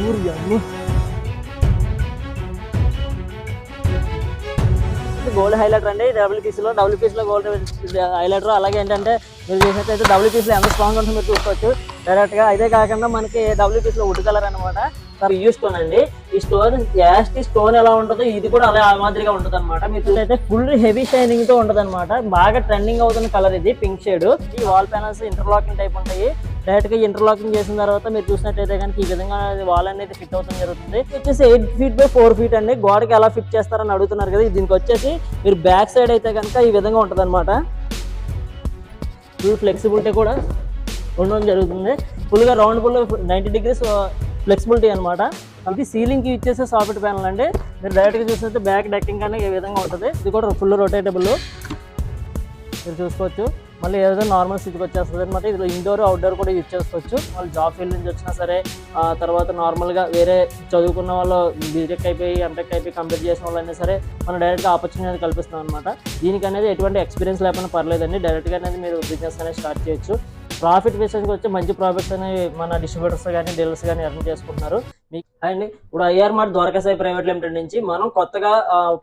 kabur ya Allah. Gold highlighter అండి double పీస్లో double పీస్లో గోల్డ్ హైలైటర్ అలాగే ఏంటంటే మీరు చూసినట్టయితే డబుల్ పీస్లో ఎంత స్ట్రాంగ్ ఉంటుందో మీరు చూసుకోవచ్చు. డైరెక్ట్గా ఇదే కాకుండా మనకి డబుల్ పీస్లో వుడ్ కలర్ అనమాట యూ స్టోన్ అండి. ఈ స్టోన్ యాస్ట్ స్టోన్ ఎలా ఉంటుందో ఇది కూడా అలా ఆ మాదిరిగా ఉంటుంది అనమాట మీరు ఫుల్ హెవీ షైనింగ్తో ఉంటుంది అనమాట బాగా ట్రెండింగ్ అవుతున్న కలర్ ఇది పింక్ షేడ్ ఈ వాల్ ప్యానల్స్ ఇంటర్లాకింగ్ టైప్ ఉంటాయి. డైరెక్ట్గా ఇంటర్లాకింగ్ చేసిన తర్వాత మీరు చూసినట్టయితే కనుక ఈ విధంగా వాల్ అనేది ఫిట్ అవుతుంది జరుగుతుంది. వచ్చేసి eight feet by four feet అండి. గోడకి ఎలా ఫిట్ చేస్తారని అడుగుతున్నారు కదా దీనికి వచ్చేసి మీరు బ్యాక్ సైడ్ అయితే కనుక ఈ విధంగా ఉంటుంది అనమాట ఫుల్ ఫ్లెక్సిబిలిటీ కూడా ఉండడం జరుగుతుంది. ఫుల్గా round full ninety degrees flexibility అనమాట ఇది సీలింగ్కి ఇచ్చేసే సాఫ్ట్ ప్యానల్ అండి. మీరు డైరెక్ట్గా చూసినట్టు బ్యాక్ డెక్కింగ్ కానీ ఈ విధంగా ఉంటుంది. ఇది కూడా ఫుల్ రొటేటబుల్ మీరు చూసుకోవచ్చు. మళ్ళీ ఏదో నార్మల్ స్థితికి వచ్చేస్తుంది అనమాట ఇందులో ఇండోర్ అవుట్డోర్ కూడా యూజ్ చేసుకోవచ్చు. వాళ్ళు జాబ్ ఫీల్డ్ నుంచి వచ్చినా సరే తర్వాత నార్మల్గా వేరే చదువుకున్న వాళ్ళు బీటెక్ అయిపోయి ఎంటెక్ అయిపోయి కంప్లీట్ చేసిన వాళ్ళైనా సరే మనం డైరెక్ట్గా ఆపర్చునిటీ కల్పిస్తున్నాం అనమాట దీనికి అనేది ఎటువంటి ఎక్స్పీరియన్స్ లేకపోయినా పర్లేదండి. డైరెక్ట్గా అనేది మీరు బిజినెస్ అనేది స్టార్ట్ చేయొచ్చు. ప్రాఫిట్ విషయానికి వచ్చి మంచి ప్రాఫిట్స్ అనేవి మన డిస్ట్రిబ్యూటర్స్ కానీ డీలర్స్ కానీ ఎర్న్ చేసుకుంటున్నారు. అండ్ ఇప్పుడు IR mart Dwarakasai private limited నుంచి మనం కొత్తగా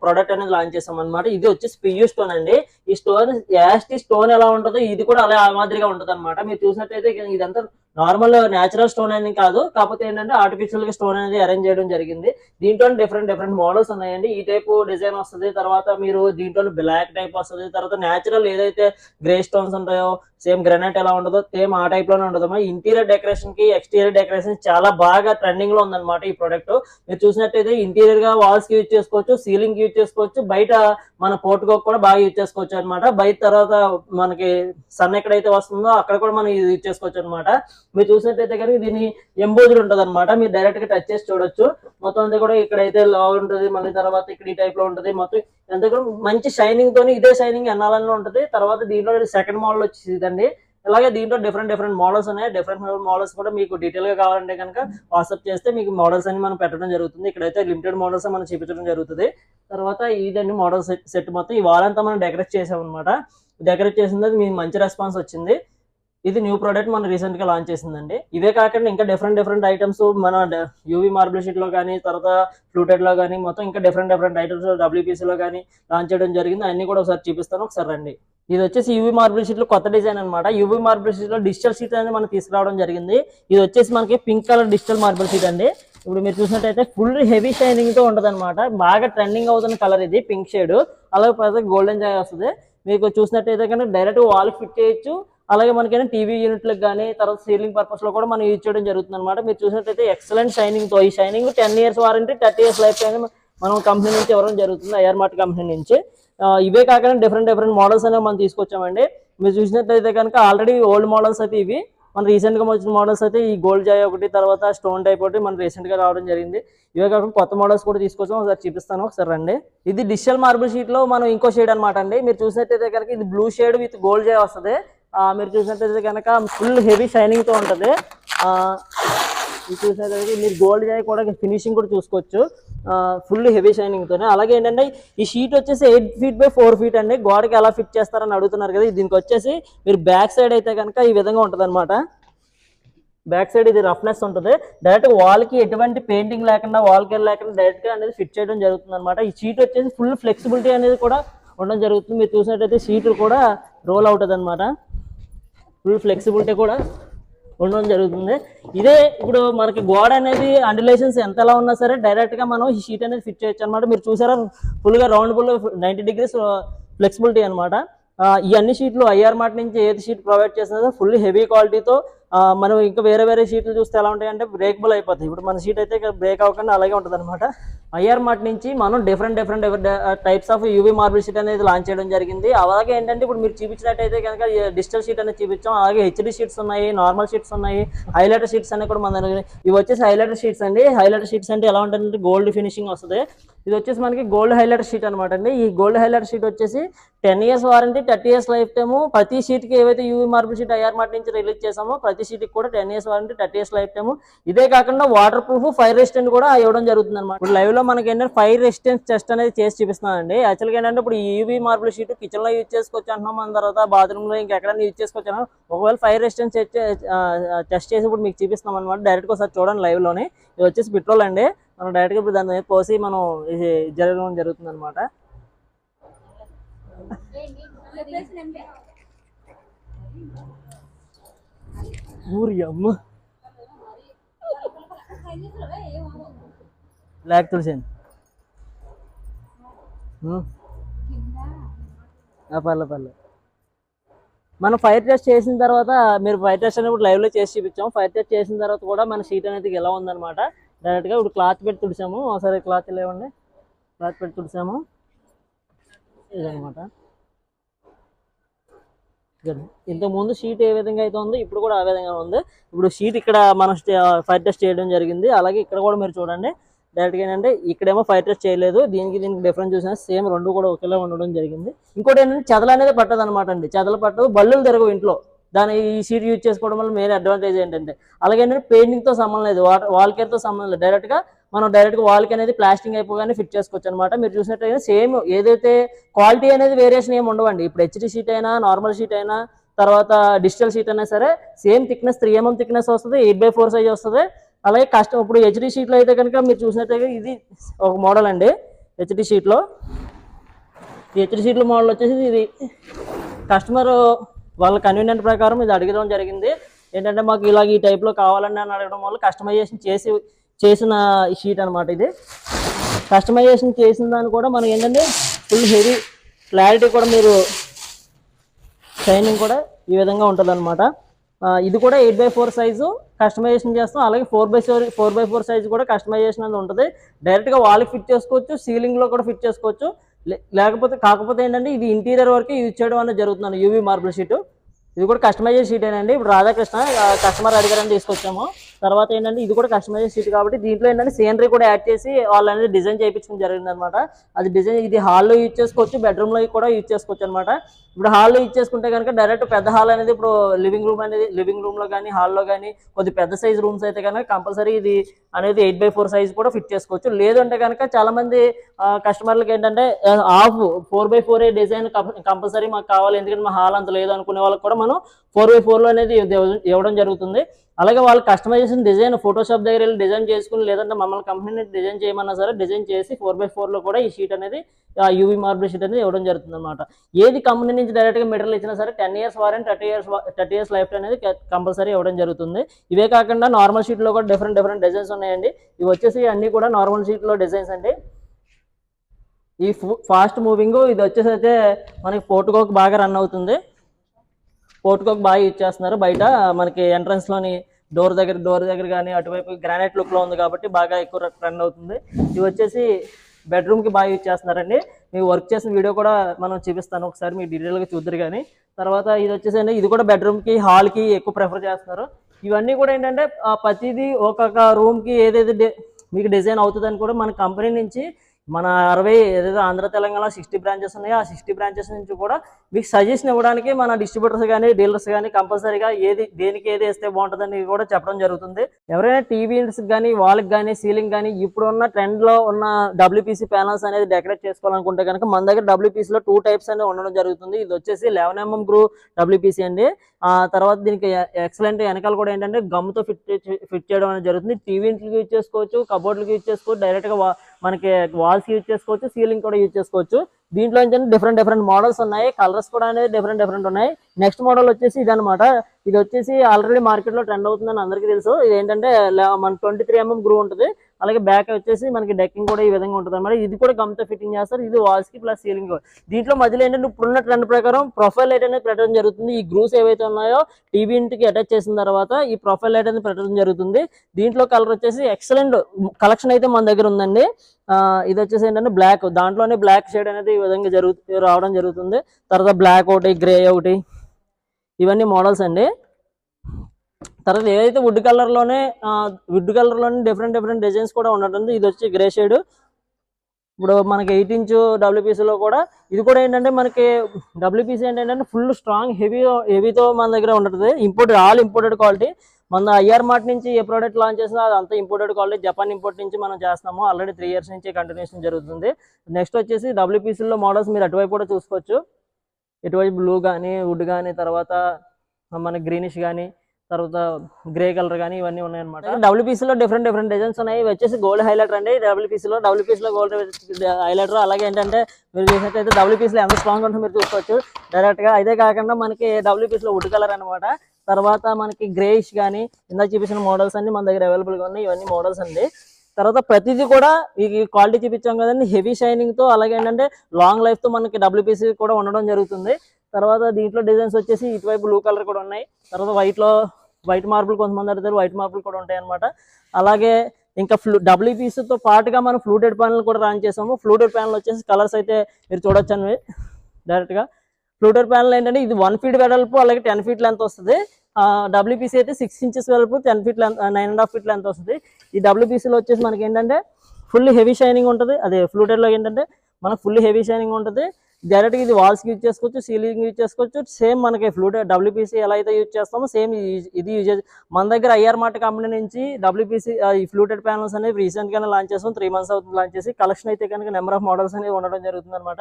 ప్రోడక్ట్ అనేది లాంచ్ చేసాం అనమాట ఇది వచ్చేసి పియూ స్టోన్ అండి. ఈ స్టోన్ యాస్టి స్టోన్ ఎలా ఉంటుందో ఇది కూడా అలా ఆ మాదిరిగా ఉంటుంది అనమాట మీరు చూసినట్టయితే ఇదంతా నార్మల్ న్యాచురల్ స్టోన్ అనేది కాదు కాకపోతే ఏంటంటే ఆర్టిఫిషియల్గా స్టోన్ అనేది అరేంజ్ చేయడం జరిగింది. దీంట్లో డిఫరెంట్ డిఫరెంట్ మోడల్స్ ఉన్నాయండి. ఈ టైప్ డిజైన్ వస్తుంది తర్వాత మీరు దీంట్లో బ్లాక్ టైప్ వస్తుంది తర్వాత న్యాచురల్ ఏదైతే గ్రే స్టోన్స్ ఉంటాయో సేమ్ గ్రానైట్ ఎలా ఉంటుందో సేమ్ ఆ టైప్లోనే ఉంటుంది ఇంటీరియర్ డెకరేషన్కి ఎక్స్టీరియర్ డెకరేషన్ చాలా బాగా ట్రెండింగ్లో ఉందన్నమాట ఈ ప్రోడక్ట్ మీరు చూసినట్టయితే ఇంటీరియర్గా వాల్స్కి యూజ్ చేసుకోవచ్చు సీలింగ్కి యూజ్ చేసుకోవచ్చు బయట మన పోర్టుకో కూడా బాగా యూజ్ చేసుకోవచ్చు అనమాట బయట తర్వాత మనకి సన్ ఎక్కడైతే వస్తుందో అక్కడ కూడా మనం యూజ్ చేసుకోవచ్చు అనమాట మీరు చూసినట్టయితే కనుక దీని ఎంబోజర్ ఉంటుంది అనమాట మీరు డైరెక్ట్గా టచ్ చేసి చూడొచ్చు. మొత్తం అంతా కూడా ఇక్కడైతే లా ఉంటుంది మళ్ళీ తర్వాత ఇక్కడ ఈ టైప్లో ఉంటుంది. మొత్తం అంతా కూడా మంచి షైనింగ్ తోని ఇదే షైనింగ్ ఎన్నాలలో ఉంటుంది. తర్వాత దీంట్లో సెకండ్ మోడల్ వచ్చేసి అలాగే దీంట్లో డిఫరెంట్ డిఫరెంట్ మోడల్స్ ఉన్నాయి. డిఫరెంట్ మోడల్స్ కూడా మీకు డీటెయిల్గా కావాలంటే కనుక వాట్సాప్ చేస్తే మీకు మోడల్స్ అన్ని మనం పెట్టడం జరుగుతుంది. ఇక్కడైతే లిమిటెడ్ మోడల్స్ మనం చూపించడం జరుగుతుంది. తర్వాత ఇదండి మోడల్ సెట్ సెట్ మొత్తం. ఈ వారంతా మనం డెకరేట్ చేసాం అనమాట డెకరేట్ చేసిన మీకు మంచి రెస్పాన్స్ వచ్చింది. ఇది న్యూ ప్రోడక్ట్ మనం రీసెంట్గా లాంచ్ చేసిందండి. ఇవే కాకుండా ఇంకా డిఫరెంట్ డిఫరెంట్ ఐటమ్స్ మన యూవీ మార్బుల్ షీట్లో కానీ తర్వాత ఫ్లూటెడ్లో కానీ మొత్తం ఇంకా డిఫరెంట్ డిఫరెంట్ ఐటమ్స్ డబ్ల్యూపీసీ లో కానీ లాంచ్ చేయడం జరిగింది. అన్ని కూడా ఒకసారి చూపిస్తాను ఒకసారి రండి. ఇది వచ్చేసి యూవీ మార్బుల్ షీట్లో కొత్త డిజైన్ అనమాట యూవీ మార్బుల్ షీట్లో డిజిటల్ షీట్ అనేది మనం తీసుకురావడం జరిగింది. ఇది వచ్చేసి మనకి pink colour digital marble sheet అండి. ఇప్పుడు మీరు చూసినట్టయితే ఫుల్ హెవీ షైనింగ్తో ఉంటది అనమాట బాగా ట్రెండింగ్ అవుతున్న కలర్ ఇది పింక్ షేడ్ అలాగే గోల్డెన్ జాయ్ వస్తుంది. మీకు చూసినట్టయితే కనుక డైరెక్ట్ వాల్ ఫిట్ చేయొచ్చు. అలాగే మనకైనా టీవీ యూనిట్లకు కానీ తర్వాత సీలింగ్ పర్పస్లో కూడా మనం యూజ్ చేయడం జరుగుతుంది అనమాట మీరు చూసినట్టయితే ఎక్సలెంట్ షైనింగ్తో ఈ shining ten years warranty thirty years life time మనం కంపెనీ నుంచి ఇవ్వడం జరుగుతుంది ఐఆర్ మార్ట్ కంపెనీ నుంచి. ఇవే కాకుండా డిఫరెంట్ డిఫరెంట్ మోడల్స్ అనేవి మనం తీసుకొచ్చామండి. మీరు చూసినట్లయితే కనుక ఆల్రెడీ ఓల్డ్ మోడల్స్ అయితే ఇవి. మన రీసెంట్గా వచ్చిన మోడల్స్ అయితే ఈ గోల్డ్ జాయ్ ఒకటి తర్వాత స్టోన్ టైప్ ఒకటి మనం రీసెంట్గా రావడం జరిగింది. ఇవే కాకుండా కొత్త మోడల్స్ కూడా తీసుకొచ్చాం. ఒకసారి చూపిస్తాను ఒకసారి రండి. ఇది డిజిటల్ మార్బుల్ షీట్లో మనం ఇంకో షేడ్ అనమాట అండి. మీరు చూసినట్టయితే కనుక ఇది blue shade with gold joy వస్తుంది. మీరు చూసినట్టయితే కనుక ఫుల్ హెవీ షైనింగ్తో ఉంటుంది. ఆ, చూసినట్టయితే మీరు గోల్డ్ జాయ్ కూడా ఫినిషింగ్ కూడా చూసుకోవచ్చు. ఫుల్ హెవీ షైనింగ్తోనే అలాగే ఏంటంటే ఈ షీట్ వచ్చేసి eight feet by four feet అండి. గోడకి ఎలా ఫిట్ చేస్తారని అడుగుతున్నారు కదా దీనికి వచ్చేసి మీరు బ్యాక్ సైడ్ అయితే కనుక ఈ విధంగా ఉంటుంది బ్యాక్ సైడ్ ఇది రఫ్నెస్ ఉంటుంది. డైరెక్ట్ వాల్కి ఎటువంటి పెయింటింగ్ లేకుండా వాల్కి లేకుండా డైరెక్ట్గా అనేది ఫిట్ చేయడం జరుగుతుంది అనమాట ఈ షీట్ వచ్చేసి ఫుల్ ఫ్లెక్సిబిలిటీ అనేది కూడా ఉండడం జరుగుతుంది. మీరు చూసినట్టయితే షీట్లు కూడా రోల్ అవుతుంది అనమాట ఫుల్ ఫ్లెక్సిబిలిటీ కూడా ఉండడం జరుగుతుంది. ఇదే ఇప్పుడు మనకి గోడ అనేది అండులేషన్స్ ఎంత ఎలా ఉన్నా సరే డైరెక్ట్గా మనం ఈ షీట్ అనేది ఫిట్ చేయొచ్చు అనమాట మీరు చూసారా ఫుల్గా round full ninety degrees flexibility అనమాట ఈ అన్ని షీట్లు ఐఆర్ మార్ట్ నుంచి ఏది షీట్ ప్రొవైడ్ చేసినా ఫుల్ హెవీ క్వాలిటీతో మనం ఇంకా వేరే వేరే సీట్లు చూస్తే ఎలా ఉంటాయంటే బ్రేకబుల్ అయిపోతాయి. ఇప్పుడు మన సీట్ అయితే బ్రేక్ అవ్వకుండా అలాగే ఉంటుంది అనమాట ఐఆర్ మార్ట్ నుంచి మనం different different types of UV marble sheet అనేది లాంచ్ చేయడం జరిగింది. అలాగే ఏంటంటే ఇప్పుడు మీరు చూపించినట్టయితే కనుక డిజిటల్ షీట్ అనేది చూపించాం. అలాగే హెచ్డి షీట్స్ ఉన్నాయి నార్మల్ షీట్స్ ఉన్నాయి హైలైటర్ షీట్స్ అనేవి కూడా మన ఇవి వచ్చేసి హైలైటర్ షీట్స్ అండి. హైలైటర్ షీట్స్ అంటే ఎలా ఉంటుందంటే గోల్డ్ ఫినిషింగ్ వస్తుంది. ఇది వచ్చేసి మనకి గోల్డ్ హైలైటర్ షీట్ అనమాట అండి. ఈ గోల్డ్ హైలైటర్ షీట్ వచ్చేసి ten years warranty thirty years life time ప్రతి షీట్కి ఏవైతే UV marble sheet IR mart నుంచి రిలీజ్ చేసామో ప్రతి ప్రతి షీట్కి కూడా ten years warranty thirty years life time ఇదే కాకుండా వాటర్ ప్రూఫ్ ఫైర్ రెసిస్టెంట్ కూడా ఇవ్వడం జరుగుతుంది అనమాట ఇప్పుడు లైవ్లో మనకి ఏంటంటే ఫైర్ రెసిస్టెన్స్ టెస్ట్ అనేది చేసి చూపిస్తున్నానండి. యాక్చువల్గా ఏంటంటే ఇప్పుడు యూవీ మార్బుల్ షీట్ కిచెన్లో యూజ్ చేసుకోవచ్చు అంటున్నాం. మన తర్వాత బాత్రూమ్లో ఇంకెక్కడైనా యూజ్ చేసుకోవచ్చు అన్నాం. ఒకవేళ ఫైర్ రెసిస్టెన్స్ టెస్ట్ చేసి ఇప్పుడు మీకు చూపిస్తాం అనమాట డైరెక్ట్ ఒకసారి చూడండి లైవ్లోనే. ఇది వచ్చేసి పెట్రోల్ అండి. మనం డైరెక్ట్గా ఇప్పుడు దాని మీద పోసి మనం ఇది జరగడం జరుగుతుంది అనమాట ఊరి అమ్మ బ్లాక్ పర్లే పర్లే. మనం ఫైర్ టెస్ట్ చేసిన తర్వాత మీరు ఫైర్ టెస్ట్ అనేప్పుడు లైవ్లో చేసి చూపించాము. ఫైర్ టెస్ట్ చేసిన తర్వాత కూడా మన షీట్ అనేది ఎలా ఉందన్నమాట? డైరెక్ట్గా ఇప్పుడు క్లాత్ పెట్టి తుడిసాము ఒకసారి క్లాత్ లేవండి. క్లాత్ పెట్టి తుడిసాము ఇదనమాట ఇంతకుముందు షీట్ ఏ విధంగా అయితే ఉందో ఇప్పుడు కూడా ఆ విధంగా ఉంది. ఇప్పుడు షీట్ ఇక్కడ మనం ఫైర్ టెస్ట్ చేయడం జరిగింది. అలాగే ఇక్కడ కూడా మీరు చూడండి. డైరెక్ట్గా ఏంటంటే ఇక్కడేమో ఫైర్ టెస్ట్ చేయలేదు. దీనికి దీనికి డిఫరెన్స్ చూసినా సేమ్ రెండు కూడా ఒకేలా ఉండడం జరిగింది. ఇంకోటి ఏంటంటే చెదలు అనేది పట్టదు అనమాట అండి. చెదలు పట్టదు బల్లులు తిరగవు ఇంట్లో. దాని ఈ షీట్ యూజ్ చేసుకోవడం వల్ల మెయిన్ అడ్వాంటేజ్ ఏంటంటే. అలాగే ఏంటంటే పెయింటింగ్తో సంబంధం లేదు. వాటర్ వాల్ కేర్తో సంబంధం లేదు. డైరెక్ట్గా మనం డైరెక్ట్గా వాల్కి అనేది ప్లాస్టింగ్ అయిపోగానే ఫిట్ చేసుకోవచ్చు అనమాట మీరు చూసినట్టయితే సేమ్ ఏదైతే క్వాలిటీ అనేది వేరియేషన్ ఏమి ఉండవండి. ఇప్పుడు హెచ్డి షీట్ అయినా నార్మల్ షీట్ అయినా తర్వాత డిజిటల్ షీట్ అయినా సరే same thickness three mm thickness వస్తుంది ఎయిట్ బై ఫోర్ సైజ్ వస్తుంది. అలాగే కష్టం ఇప్పుడు హెచ్డి షీట్లో అయితే కనుక మీరు చూసినట్టయితే ఇది ఒక మోడల్ అండి హెచ్డి షీట్లో ఈ హెచ్డి షీట్లో మోడల్ వచ్చేసి ఇది కస్టమర్ వాళ్ళ కన్వీనియంట్ ప్రకారం ఇది అడగడం జరిగింది. ఏంటంటే మాకు ఇలాగ ఈ టైప్లో కావాలని అని అడగడం వల్ల కస్టమైజేషన్ చేసి చేసిన షీట్ అనమాట ఇది. కస్టమైజేషన్ చేసిన దాన్ని కూడా మనకి ఏంటంటే ఫుల్ హెవీ క్లారిటీ కూడా మీరు షైనింగ్ కూడా ఈ విధంగా ఉంటుంది అనమాట ఇది కూడా eight by four size customization చేస్తాం. అలాగే four by four four by four size కూడా కస్టమైజేషన్ అనేది ఉంటుంది. డైరెక్ట్గా వాళ్ళకి ఫిట్ చేసుకోవచ్చు సీలింగ్లో కూడా ఫిట్ చేసుకోవచ్చు. లే- లేకపోతే కాకపోతే ఏంటంటే ఇది ఇంటీరియర్ వరకే యూజ్ చేయడం అనేది జరుగుతుంది యూవీ మార్బుల్ షీట్ ఇది కూడా కస్టమైజేషన్ షీట్ ఏనండి. ఇప్పుడు రాధాకృష్ణ కస్టమర్ అడిగారని తీసుకొచ్చాము. తర్వాత ఏంటంటే ఇది కూడా కస్టమైజ్ సీట్ కాబట్టి దీంట్లో ఏంటంటే సీనరీ కూడా యాడ్ చేసి వాళ్ళు అనేది డిజైన్ చేయించడం జరిగింది అనమాట అది డిజైన్ ఇది హాల్లో యూజ్ చేసుకోవచ్చు బెడ్రూమ్లో కూడా యూజ్ చేసుకోవచ్చు అనమాట. ఇప్పుడు హాల్లో యూజ్ చేసుకుంటే కనుక డైరెక్ట్ పెద్ద హాల్ అనేది ఇప్పుడు లివింగ్ రూమ్ అనేది లివింగ్ రూమ్లో కానీ హాల్లో కానీ కొద్ది పెద్ద సైజ్ రూమ్స్ అయితే కనుక కంపల్సరీ ఇది అనేది ఎయిట్ బై ఫోర్ సైజ్ కూడా ఫిట్ చేసుకోవచ్చు. లేదంటే కనుక చాలామంది కస్టమర్లకి ఏంటంటే half four by four design compulsory మాకు కావాలి ఎందుకంటే మా హాల్ అంత లేదు అనుకునే వాళ్ళకి కూడా మనం ఫోర్ బై ఫోర్లో అనేది ఇవ్వడం జరుగుతుంది. అలాగే వాళ్ళు కస్టమైజేషన్ డిజైన్ ఫోటోషాప్ దగ్గర వెళ్ళి డిజైన్ చేసుకుని లేదంటే మమ్మల్ని కంపెనీ డిజైన్ చేయమన్నా సరే డిజైన్ చేసి ఫోర్ బై ఫోర్లో కూడా ఈ షీట్ అనేది యూవీ మార్బుల్ షీట్ అనేది ఇవ్వడం జరుగుతుంది అనమాట ఏది కంపెనీ నుంచి డైరెక్ట్గా మెటీరియల్ ఇచ్చినా సరే ten years warranty thirty years thirty years life అనేది కంపల్సరీ ఇవ్వడం జరుగుతుంది. ఇవే కాకుండా నార్మల్ షీట్లో కూడా డిఫరెంట్ డిఫరెంట్ డిజైన్స్ ఉన్నాయండి. ఇవి వచ్చేసి అన్నీ కూడా నార్మల్ షీట్లో డిజైన్స్ అండి. ఈ ఫాస్ట్ మూవింగ్ ఇది వచ్చేసి అయితే మనకి పోర్టుకోక్ బాగా రన్ అవుతుంది. పోర్టుకోక్ బాగా యూజ్ చేస్తున్నారు. బయట మనకి ఎంట్రన్స్లోని డోర్ దగ్గర డోర్ దగ్గర కానీ అటువైపు గ్రానైట్ లుక్లో ఉంది కాబట్టి బాగా ఎక్కువ రన్ అవుతుంది. ఇది వచ్చేసి బెడ్రూమ్కి బాగా యూజ్ చేస్తున్నారండి. మీకు వర్క్ చేసిన వీడియో కూడా మనం చూపిస్తాను. ఒకసారి మీరు డీటెయిల్గా చూద్దరు కానీ. తర్వాత ఇది వచ్చేసి ఇది కూడా బెడ్రూమ్కి హాల్కి ఎక్కువ ప్రిఫర్ చేస్తున్నారు. ఇవన్నీ కూడా ఏంటంటే ప్రతిదీ ఒక్కొక్క రూమ్కి ఏదైతే డి- మీకు డిజైన్ అవుతుందని కూడా మన కంపెనీ నుంచి మన అరవై ఏదైతే ఆంధ్ర తెలంగాణ సిక్స్టీ బ్రాంచెస్ ఉన్నాయో. ఆ సిక్స్టీ బ్రాంచెస్ నుంచి కూడా మీకు సజెషన్ ఇవ్వడానికి మన డిస్ట్రిబ్యూటర్స్ కానీ డీలర్స్ కానీ కంపల్సరీగా ఏది దేనికి ఏది వేస్తే బాగుంటుందని కూడా చెప్పడం జరుగుతుంది. ఎవరైనా టీవీస్ కానీ వాళ్ళకి కానీ సీలింగ్ కానీ ఇప్పుడున్న ఉన్న ట్రెండ్లో ఉన్న డబ్ల్యూపీసీ ప్యానల్స్ అనేది డెకరేట్ చేసుకోవాలనుకుంటే కనుక మన దగ్గర డబ్ల్యూపీసీలో టూ టైప్స్ అనేది ఉండడం జరుగుతుంది. ఇది వచ్చేసి లెవెన్ ఎంఎం గ్రూ డబ్ల్యూపీసీ అండి. ఆ తర్వాత దీనికి ఎక్సలెంట్ వెనకాల కూడా ఏంటంటే గమ్తో ఫిట్ ఫిట్ చేయడం అనేది జరుగుతుంది. టీవీకి యూజ్ చేసుకోవచ్చు కబోర్డ్లకి యూజ్ చేసుకోవచ్చు. డైరెక్ట్గా మనకి వాల్స్ యూజ్ చేసుకోవచ్చు సీలింగ్ కూడా యూజ్ చేసుకోవచ్చు. దీంట్లో డిఫరెంట్ డిఫరెంట్ మోడల్స్ ఉన్నాయి. కలర్స్ కూడా అనేది డిఫరెంట్ డిఫరెంట్ ఉన్నాయి. నెక్స్ట్ మోడల్ వచ్చేసి ఇదన్నమాట. ఇది వచ్చేసి ఆల్రెడీ మార్కెట్లో ట్రెండ్ అవుతుందని అందరికీ తెలుసు. ఇది ఏంటంటే మన ట్వంటీ త్రీ ఎంఎం గ్రూ ఉంటుంది. అలాగే బ్యాక్ వచ్చేసి మనకి డెక్కింగ్ కూడా ఈ విధంగా ఉంటుంది అనమాట ఇది కూడా గమ్తో ఫిట్టింగ్ చేస్తారు. ఇది వాల్స్కి ప్లస్ సీలింగ్ దీంట్లో మధ్యలో ఏంటంటే ఇప్పుడున్న ట్రెండ్ ప్రకారం ప్రొఫైల్ లైట్ అనేది పెట్టడం జరుగుతుంది. ఈ గ్రూస్ ఏవైతే ఉన్నాయో టీవీ ఇంటికి అటాచ్ చేసిన తర్వాత ఈ ప్రొఫైల్ లైట్ అనేది పెట్టడం జరుగుతుంది. దీంట్లో కలర్ వచ్చేసి ఎక్సలెంట్ కలెక్షన్ అయితే మన దగ్గర ఉందండి. ఇది వచ్చేసి ఏంటంటే బ్లాక్ దాంట్లోనే బ్లాక్ షేడ్ అనేది ఈ విధంగా జరుగు రావడం జరుగుతుంది. తర్వాత బ్లాక్ ఒకటి గ్రే ఒకటి. ఇవన్నీ మోడల్స్ అండి. తర్వాత ఏదైతే వుడ్ కలర్లోనే వుడ్ కలర్లోనే డిఫరెంట్ డిఫరెంట్ డిజైన్స్ కూడా ఉండటం ఇది వచ్చి గ్రే షేడ్ ఇప్పుడు మనకి ఎయిట్ ఇంచ్ డబ్ల్యూపీసీలో కూడా ఇది కూడా ఏంటంటే మనకి డబ్ల్యూపీసీ ఏంటంటే ఫుల్ స్ట్రాంగ్ హెవీ హెవీతో మన దగ్గర ఉంటుంది. ఇంపోర్టెడ్ ఆల్ ఇంపోర్టెడ్ క్వాలిటీ మన ఐఆర్ మార్ట్ నుంచి ఏ ప్రోడక్ట్ లాంచ్ చేసినా అది అంతా ఇంపోర్టెడ్ క్వాలిటీ జపాన్ ఇంపోర్ట్ నుంచి మనం చేస్తాము ఆల్రెడీ త్రీ ఇయర్స్ నుంచి కంటిన్యూషన్ జరుగుతుంది. నెక్స్ట్ వచ్చేసి డబ్ల్యూపీసీలో మోడల్స్ మీరు అటువైపు కూడా చూసుకోవచ్చు. ఇటువైపు బ్లూ కానీ వుడ్ కానీ తర్వాత మన గ్రీనిష్ కానీ తర్వాత గ్రే కలర్ కానీ ఇవన్నీ ఉన్నాయన్నమాట. డబ్ల్యూపీసీలో డిఫరెంట్ డిఫరెంట్ డిజైన్స్ ఉన్నాయి. ఇవి వచ్చేసి గోల్డ్ హైలైటర్ అండి. డబ్ల్యూపీసీలో డబ్ల్యూపీసీలో గోల్డ్ హైలైటర్ అలాగే ఏంటంటే మీరు చూసినట్టయితే డబ్ల్యూపీసీలో ఎంత స్ట్రాంగ్ ఉంటుందో మీరు చూసుకోవచ్చు. డైరెక్ట్గా అదే కాకుండా మనకి డబ్ల్యూపీసీలో వుడ్ కలర్ అనమాట తర్వాత మనకి గ్రేయిష్ కానీ ఇందాక చూపించిన మోడల్స్ అన్ని మన దగ్గర అవైలబుల్గా ఉన్నాయి. ఇవన్నీ మోడల్స్ అండి. తర్వాత ప్రతిదీ కూడా ఈ క్వాలిటీ చూపించాం కదండి. హెవీ షైనింగ్తో అలాగే ఏంటంటే లాంగ్ లైఫ్తో మనకి డబ్ల్యూపీసీ కూడా ఉండడం జరుగుతుంది. తర్వాత దీంట్లో డిజైన్స్ వచ్చేసి ఇటువైపు బ్లూ కలర్ కూడా ఉన్నాయి. తర్వాత వైట్లో వైట్ మార్బుల్ కొంతమంది అడుగుతారు వైట్ మార్బుల్ కూడా ఉంటాయి అనమాట అలాగే ఇంకా ఫ్లూ డబ్ల్యూపీసీతో పాటుగా మనం ఫ్లూటెడ్ ప్యానల్ కూడా రన్ చేసాము. ఫ్లూటెడ్ ప్యానల్ వచ్చేసి కలర్స్ అయితే మీరు చూడొచ్చు అనేవి డైరెక్ట్గా ఫ్లూటెడ్ ప్యానల్ ఏంటంటే ఇది వన్ ఫీట్ వెడల్పు అలాగే టెన్ ఫీట్ లెంత్ వస్తుంది. డబ్ల్యూపీసీ అయితే సిక్స్ ఇంచెస్ వరకు ten feet length nine and half feet length వస్తుంది. ఈ డబ్ల్యూపీసీలో వచ్చేసి మనకి ఏంటంటే ఫుల్ హెవీ షైనింగ్ ఉంటుంది. అదే ఫ్లూటెడ్లో ఏంటంటే మనకు ఫుల్ హెవీ షైనింగ్ ఉంటుంది. డైరెక్ట్గా ఇది వాల్స్ యూజ్ చేసుకోవచ్చు సీలింగ్ యూజ్ చేసుకోవచ్చు. సేమ్ మనకి ఫ్లూటెడ్ డబ్ల్యూపీసీ ఎలా అయితే యూజ్ చేస్తామో సేమ్ ఇది యూజ్ మన దగ్గర ఐఆర్ మార్ట్ కంపెనీ నుంచి డబ్ల్యూపీసీ ఈ ఫ్లూటెడ్ ప్యానల్స్ అనేవి రీసెంట్గానే లాంచ్ చేస్తాం త్రీ మంత్స్ అవుతుంది లాంచ్ చేసి. కలెక్షన్ అయితే కనుక నెంబర్ ఆఫ్ మోడల్స్ అనేవి ఉండడం జరుగుతుంది అనమాట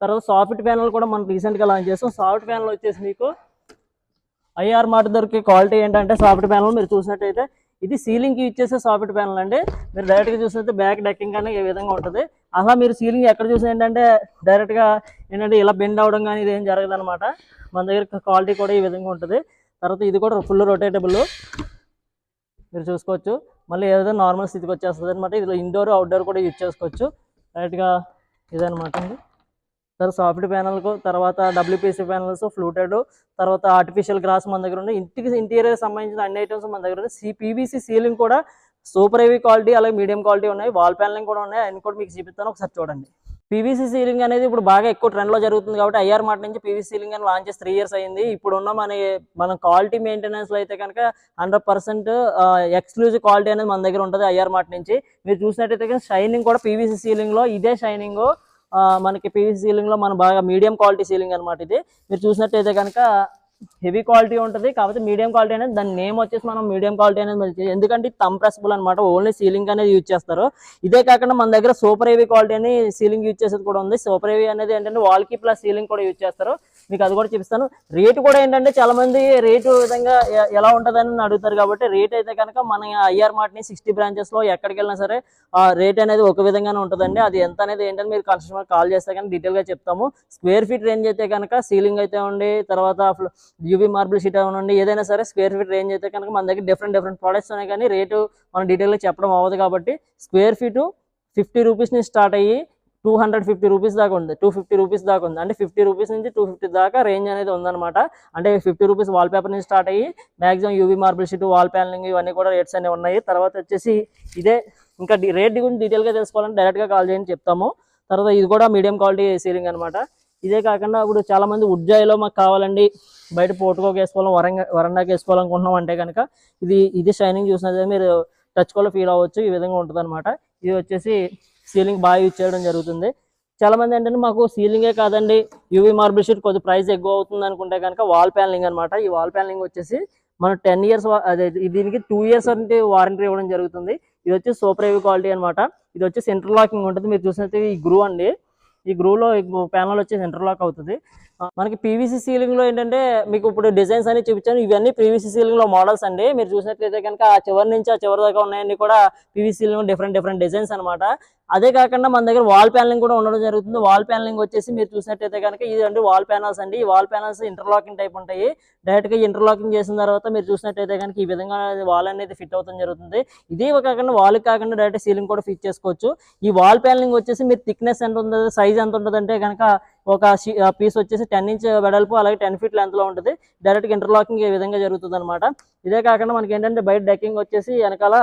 తర్వాత సాఫ్ట్ ప్యానల్ కూడా మనం రీసెంట్గా లాంచ్ చేస్తాం సాఫ్ట్ ప్యానల్ వచ్చేసి మీకు ఐఆర్ మాట దొరికే క్వాలిటీ ఏంటంటే సాఫ్ట్ ప్యానల్ మీరు చూసినట్టయితే ఇది సీలింగ్కి యూజ్ చేసే సాఫ్ట్ ప్యానల్ అండి. మీరు డైరెక్ట్గా చూసినట్టు బ్యాక్ డెక్కింగ్ కానీ ఏ విధంగా ఉంటుంది. అలా మీరు సీలింగ్ ఎక్కడ చూసిన ఏంటంటే డైరెక్ట్గా ఏంటంటే ఇలా బెండ్ అవడం కానీ ఇదేం జరగదు అనమాట మన దగ్గర క్వాలిటీ కూడా ఈ విధంగా ఉంటుంది. తర్వాత ఇది కూడా ఫుల్ రొటేటబుల్ మీరు చూసుకోవచ్చు. మళ్ళీ ఏదైతే నార్మల్ స్థితికి వచ్చేస్తుంది అనమాట ఇందులో ఇండోర్ అవుట్డోర్ కూడా యూజ్ చేసుకోవచ్చు. డైరెక్ట్గా ఇదనమాట అండి. తర్వాత సాఫ్ట్ ప్యానల్ తర్వాత డబ్ల్యూపీసీ ప్యానల్స్ ఫ్లూటెడ్ తర్వాత ఆర్టిఫిషియల్ గ్రాస్ మన దగ్గర ఉన్నాయి. ఇంటికి ఇంటీరియర్ సంబంధించిన అన్ని ఐటమ్స్ మన దగ్గర ఉంది సి పీవీసీ సీలింగ్ కూడా సూపర్ హెవీ క్వాలిటీ అలాగే మీడియం క్వాలిటీ ఉన్నాయి. వాల్ ప్యానలింగ్ కూడా ఉన్నాయి. అన్ని కూడా మీకు చూపిస్తాను. ఒకసారి చూడండి. పీవీసీ సీలింగ్ అనేది ఇప్పుడు బాగా ఎక్కువ ట్రెండ్లో జరుగుతుంది కాబట్టి ఐఆర్ మార్ట్ నుంచి పీవీ సీలింగ్ అని లాంచ్ చేసి త్రీ ఇయర్స్ అయింది. ఇప్పుడు ఉన్న మన మన క్వాలిటీ మెయింటెనెన్స్లో అయితే కనుక హండ్రెడ్ పర్సెంట్ ఎక్స్క్లూజివ్ క్వాలిటీ అనేది మన దగ్గర ఉంటుంది ఐఆర్ మార్ట్ నుంచి. మీరు చూసినట్టయితే షైనింగ్ కూడా పీవీసీ సీలింగ్లో ఇదే షైనింగ్. మనకి పీవీ సీలింగ్లో మన బాగా మీడియం క్వాలిటీ సీలింగ్ అనమాట ఇది. మీరు చూసినట్టయితే కనుక హెవీ క్వాలిటీ ఉంటుంది కాకపోతే మీడియం క్వాలిటీ అనేది దాని నేమ్ వచ్చేసి మనం మీడియం క్వాలిటీ అనేది ఎందుకంటే ఎందుకంటే తంప్రెసిబుల్ అనమాట ఓన్లీ సీలింగ్ అనేది యూజ్ చేస్తారు. ఇదే కాకుండా మన దగ్గర సూపర్ హెవీ క్వాలిటీ అని సీలింగ్ యూజ్ చేసేది కూడా ఉంది. సూపర్ హెవీ అనేది ఏంటంటే వాల్కి ప్లస్ సీలింగ్ కూడా యూజ్ చేస్తారు. మీకు అది కూడా చూపిస్తాను. రేటు కూడా ఏంటంటే చాలా మంది రేటు విధంగా ఎలా ఉంటుందని అడుగుతారు కాబట్టి రేట్ అయితే కనుక మన ఐఆర్ మార్ట్ని సిక్స్టీ బ్రాంచెస్లో ఎక్కడికి వెళ్ళినా సరే ఆ రేట్ అనేది ఒక విధంగానే ఉంటుందండి. అది ఎంత అనేది ఏంటంటే మీరు కస్టమర్ కాల్ చేస్తే కానీ డీటెయిల్గా చెప్తాము. స్క్వేర్ ఫీట్ రేంజ్ అయితే కనుక సీలింగ్ అయితే ఉండి తర్వాత యూబీ మార్బుల్ షీట్ ఉండి ఏదైనా సరే స్క్వేర్ ఫీట్ రేంజ్ అయితే కనుక మన దగ్గర డిఫరెంట్ డిఫరెంట్ ప్రోడక్ట్స్ ఉన్నాయి కానీ రేటు మనం డీటెయిల్గా చెప్పడం అవ్వదు కాబట్టి స్క్వేర్ ఫీటు ఫిఫ్టీ రూపీస్ నుంచి స్టార్ట్ అయ్యి టూ హండ్రెడ్ ఫిఫ్టీ రూపీస్ దాకా ఉంది. టూ ఫిఫ్టీ రూపీస్ దాకా ఉంది. అంటే ఫిఫ్టీ రూపీస్ నుంచి టూ ఫిఫ్టీ దాకా రేంజ్ అనేది ఉందన్నమాట. అంటే ఫిఫ్టీ రూపీస్ వాల్ పేపర్ నుంచి స్టార్ట్ అయ్యి maximum UV marble sheet wall panelling ఇవన్నీ కూడా రేట్స్ అనేవి ఉన్నాయి. తర్వాత వచ్చేసి ఇదే ఇంకా రేట్ గురించి డీటెయిల్గా తెలుసుకోవాలని తెలుసుకోవాలంటే కాల్ చేయని చెప్తాము. తర్వాత ఇది కూడా మీడియం క్వాలిటీ సీలింగ్ అనమాట ఇదే కాకుండా ఇప్పుడు చాలా మంది ఉజ్జాయిలో మాకు కావాలండి. బయట పోటుకోకి వేసుకోవాలి వరంగా వరండాకి వేసుకోవాలనుకుంటున్నాం అంటే కనుక ఇది ఇది షైనింగ్ చూసినదే మీరు టచ్ కూడా ఫీల్ అవ్వచ్చు. ఈ విధంగా ఉంటుంది ఇది వచ్చేసి సీలింగ్ బాగా యూజ్ చేయడం జరుగుతుంది. చాలా మంది ఏంటంటే మాకు సీలింగే కాదండి యూవీ మార్బుల్ షీట్ కొద్ది ప్రైస్ ఎక్కువ అవుతుంది అనుకుంటే కనుక వాల్ ప్యానలింగ్ అనమాట ఈ వాల్ ప్యానలింగ్ వచ్చేసి మనం టెన్ ఇయర్స్ అదే దీనికి టూ ఇయర్స్ అంటే వారంటీ ఇవ్వడం జరుగుతుంది. ఇది వచ్చి సూపర్ హెవీ క్వాలిటీ అనమాట ఇది వచ్చి సెంటర్ లాకింగ్ ఉంటుంది. మీరు చూసినట్టు ఈ గ్రూ అండి. ఈ గ్రూలో ప్యానల్ వచ్చి సెంటర్ లాక్ అవుతుంది. మనకి పీవీసీ సీలింగ్లో ఏంటంటే మీకు ఇప్పుడు డిజైన్స్ అన్ని చూపించాను. ఇవన్నీ పీవీసీ సీలింగ్లో మోడల్స్ అండి. మీరు చూసినట్లయితే కనుక ఆ చివరి నుంచి ఆ చివరి దాకా ఉన్నాయన్నీ కూడా PVC ceiling different different designs అన్నమాట. అదే కాకుండా మన దగ్గర వాల్ ప్యానలింగ్ కూడా ఉండడం జరుగుతుంది. వాల్ ప్యానలింగ్ వచ్చేసి మీరు చూసినట్టయితే కనుక ఇది అంటే వాల్ ప్యానల్స్ అండి. ఈ వాల్ ప్యానల్స్ ఇంటర్లాకింగ్ టైప్ ఉంటాయి. డైరెక్ట్గా ఇంటర్లాకింగ్ చేసిన తర్వాత మీరు చూసినట్టయితే కనుక ఈ విధంగా వాల్ అనేది ఫిట్ అవుతుంది జరుగుతుంది. ఇది కాకుండా వాల్ కాకుండా డైరెక్ట్ సీలింగ్ కూడా ఫిట్ చేసుకోవచ్చు. ఈ వాల్ ప్యానలింగ్ వచ్చేసి మీరు థిక్నెస్ ఎంత ఉంటుంది సైజ్ ఎంత ఉంటుంది అంటే కనుక ఒక పీస్ వచ్చేసి టెన్ ఇంచ్ వెడల్పు అలాగే టెన్ ఫీట్ లెంత్లో ఉంటుంది. డైరెక్ట్గా ఇంటర్లాకింగ్ ఈ విధంగా జరుగుతుంది అనమాట ఇదే కాకుండా మనకి ఏంటంటే బయట డెక్కింగ్ వచ్చేసి వెనకాల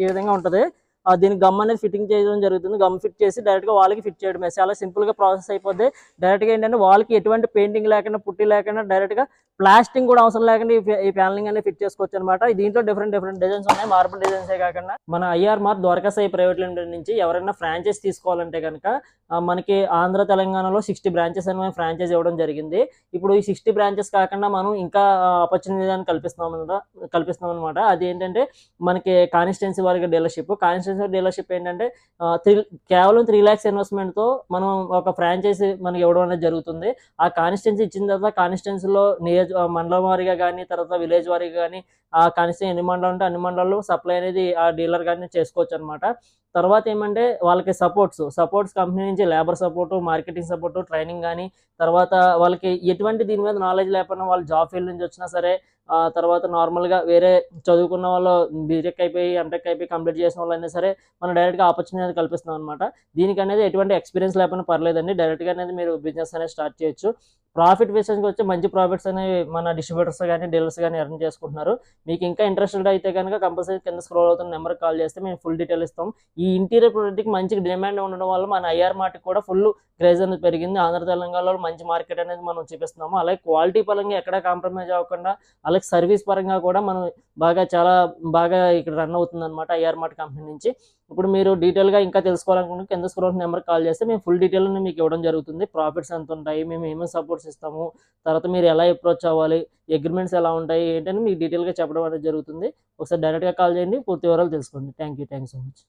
ఈ విధంగా ఉంటుంది. ఆ దీనికి గమ్ అనేది ఫిట్టింగ్ చేయడం జరుగుతుంది. గమ్ ఫిట్ చేసి డైరెక్ట్గా వాళ్ళకి ఫిట్ చేయడమే. చాలా సింపుల్గా ప్రాసెస్ అయిపోద్ది. డైరెక్ట్గా ఏంటంటే వాళ్ళకి ఎటువంటి పెయింటింగ్ లేకుండా పుట్టి లేకుండా డైరెక్ట్గా ప్లాస్టింగ్ కూడా అవసరం లేకుండా ఈ- ప్యానలింగ్ అనేది ఫిట్ చేసుకోవచ్చు అనమాట దీంట్లో డిఫరెంట్ డిఫరెంట్ డిజైన్స్ ఉన్నాయి. మార్బుల్ డిజైన్సే కాకుండా మన IR mark Dwarakasai private limited నుంచి ఎవరైనా ఫ్రాంచైజ్ తీసుకోవాలంటే కనుక మనకి ఆంధ్ర తెలంగాణలో సిక్స్టీ బ్రాంచెస్ అనేవి ఫ్రాంచైజ్ ఇవ్వడం జరిగింది. ఇప్పుడు ఈ సిక్స్టీ బ్రాంచెస్ కాకుండా మనం ఇంకా ఆపర్చునిటీ అని కల్పిస్తున్నాం అనమాట కల్పిస్తున్నాం అనమాట అది ఏంటంటే మనకి కాన్స్టిట్యున్సీ వారికి డీలర్షిప్ కాన్స్టిట్యున్సీ డీలర్షిప్ ఏంటంటే త్రీ కేవలం త్రీ ల్యాక్స్ ఇన్వెస్ట్మెంట్తో మనం ఒక ఫ్రాంచైజీ మనకి ఇవ్వడం అనేది జరుగుతుంది. ఆ కాన్స్టిట్యున్సీ ఇచ్చిన తర్వాత కాన్స్టిట్యున్సీలో విలేజ్ మండలం వారీగా కానీ తర్వాత విలేజ్ వారీగా కానీ కనీసం ఎన్ని మండలం ఉంటే అన్ని మండలాల్లో సప్లై అనేది ఆ డీలర్ కానీ చేసుకోవచ్చు అనమాట తర్వాత ఏమంటే వాళ్ళకి సపోర్ట్స్ సపోర్ట్స్ కంపెనీ నుంచి labour support marketing support training కానీ తర్వాత వాళ్ళకి ఎటువంటి దీని మీద నాలెడ్జ్ లేకపోయినా వాళ్ళు జాబ్ ఫీల్డ్ నుంచి వచ్చినా సరే ఆ తర్వాత నార్మల్గా వేరే చదువుకున్న వాళ్ళు బీటెక్ అయిపోయి ఎంటెక్ అయిపోయి కంప్లీట్ చేసిన వాళ్ళైనా సరే మనం డైరెక్ట్గా ఆపర్చునిటీ కల్పిస్తున్నాం అనమాట దీనికి అనేది ఎటువంటి ఎక్స్పీరియన్స్ లేకపోయినా పర్లేదండి. డైరెక్ట్గా అనేది మీరు బిజినెస్ అనేది స్టార్ట్ చేయొచ్చు. ప్రాఫిట్ విషయానికి వచ్చి మంచి ప్రాఫిట్స్ అనేవి మన డిస్ట్రిబ్యూటర్స్ కానీ డీలర్స్ కానీ ఎర్న్ చేసుకుంటున్నారు. మీకు ఇంకా ఇంట్రెస్టెడ్ అయితే కనుక కంపల్సరీ కింద స్క్రోల్ అవుతున్న నెంబర్కి కాల్ చేస్తే మేము ఫుల్ డీటెయిల్ ఇస్తాం. ఈ ఇంటీరియర్ ప్రోడక్ట్కి మంచి డిమాండ్ ఉండడం వల్ల మన ఐఆర్ మార్ట్కి కూడా ఫుల్ క్రేజ్ అనేది పెరిగింది. ఆంధ్ర తెలంగాణలో మంచి మార్కెట్ అనేది మనం చూపిస్తున్నాము. అలాగే క్వాలిటీ పరంగా ఎక్కడ కాంప్రమైజ్ అవ్వకుండా అలాగే సర్వీస్ పరంగా కూడా మనం బాగా చాలా బాగా ఇక్కడ రన్ అవుతుంది అనమాట ఐఆర్ మార్ట్ కంపెనీ నుంచి. ఇప్పుడు మీరు డీటెయిల్గా ఇంకా తెలుసుకోవాలనుకుంటే కింద స్క్రోల్ నెంబర్ కాల్ చేస్తే మేము ఫుల్ డీటెయిల్ మీకు ఇవ్వడం జరుగుతుంది. ప్రాఫిట్స్ ఎంత ఉంటాయి? మేము ఏమేమి సపోర్ట్స్ ఇస్తాము? తర్వాత మీరు ఎలా అప్రోచ్ అవ్వాలి? అగ్రిమెంట్స్ ఎలా ఉంటాయి? ఏంటని మీకు డీటెయిల్గా చెప్పడం అనేది జరుగుతుంది. ఒకసారి డైరెక్ట్గా కాల్ చేయండి. పూర్తి వివరాలు తెలుసుకోండి. Thank you thank so much